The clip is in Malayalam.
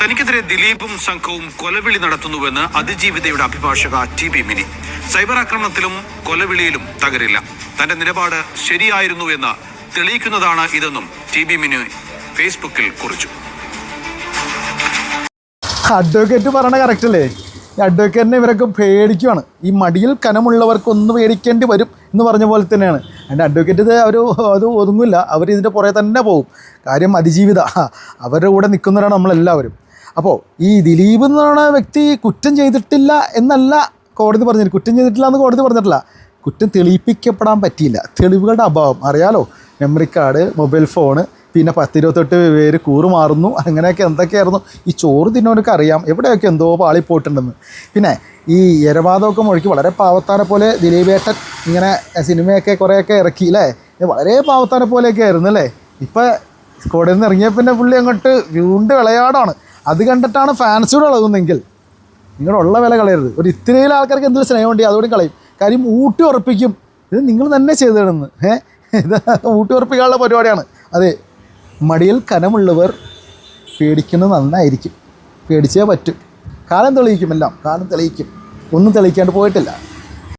തനിക്കെതിരെ ദിലീപും സംഘവും കൊലവിളി നടത്തുന്നുവെന്ന് അതിജീവിതയുടെ അഭിഭാഷക ടി ബി മിനി. സൈബർ ആക്രമണത്തിലും കൊലവിളിയിലും തകരില്ല. തന്റെ നിലപാട് ശരിയായിരുന്നു എന്ന് തെളിയിക്കുന്നതാണ് ഇതെന്നും ടി ബി മിനി ഫേസ്ബുക്കിൽ കുറിച്ചു. അഡ്വക്കേറ്റ് പറയണ കറക്റ്റ് അല്ലേ? അഡ്വക്കേറ്റിനെ ഇവരൊക്കെ പേടിക്കുവാണ്. ഈ മടിയിൽ കനമുള്ളവർക്ക് ഒന്ന് പേടിക്കേണ്ടി വരും എന്ന് പറഞ്ഞ പോലെ തന്നെയാണ്. അതിന്റെ അഡ്വക്കേറ്റ് അവർ അത് ഒതുങ്ങില്ല. അവർ ഇതിന്റെ പുറകെ തന്നെ പോകും. കാര്യം അതിജീവിത അവരുടെ കൂടെ നിൽക്കുന്നവരാണ് നമ്മളെല്ലാവരും. അപ്പോൾ ഈ ദിലീപ് എന്ന് പറയുന്ന വ്യക്തി കുറ്റം ചെയ്തിട്ടില്ല എന്നല്ല കോടതി പറഞ്ഞത്. കുറ്റം ചെയ്തിട്ടില്ല എന്ന് കോടതി പറഞ്ഞിട്ടില്ല. കുറ്റം തെളിയിപ്പിക്കപ്പെടാൻ പറ്റിയില്ല. തെളിവുകളുടെ അഭാവം. അറിയാലോ? മെമ്മറി കാർഡ് മൊബൈൽ ഫോണ് പിന്നെ പത്തിരുപത്തെട്ട് പേര് കൂറുമാറുന്നു അങ്ങനെയൊക്കെ എന്തൊക്കെയായിരുന്നു? ഈ ചോറ് തിന്നവനൊക്കെ അറിയാം. എവിടെയൊക്കെ എന്തോ പാളിപ്പോയിട്ടുണ്ടെന്ന്. പിന്നെ ഈ എരവാദമൊക്കെ മുഴുക്കി വളരെ പാവത്താനെ പോലെ ദിലീപേട്ടൻ ഇങ്ങനെ സിനിമയൊക്കെ കുറേയൊക്കെ ഇറക്കി അല്ലേ വളരെ പാവത്താനെ പോലെയൊക്കെ ആയിരുന്നു അല്ലേ ഇപ്പം കോടതിയിൽ നിന്ന് ഇറങ്ങിയ പിന്നെ പുള്ളി അങ്ങോട്ട് വീണ്ടും വിളയാടാണ് അത് കണ്ടിട്ടാണ് ഫാൻസിയോട് ഇളകുന്നെങ്കിൽ. നിങ്ങളുള്ള വില കളയരുത്. ഒരു ഇത്രയും ആൾക്കാർക്ക് എന്തൊരു സ്നേഹമുണ്ട് അതോടെ കളയും. കാര്യം ഊട്ടി ഉറപ്പിക്കും. ഇത് നിങ്ങൾ തന്നെ ചെയ്തിടുന്നു. ഏഹ് ഇത് ഊട്ടി ഉറപ്പിക്കാനുള്ള പരിപാടിയാണ്. അതെ മടിയിൽ കനമുള്ളവർ പേടിക്കുന്നത് നന്നായിരിക്കും. പേടിച്ചേ പറ്റും. കാലം തെളിയിക്കും എല്ലാം. കാലം തെളിയിക്കും. ഒന്നും തെളിയിക്കാണ്ട് പോയിട്ടില്ല.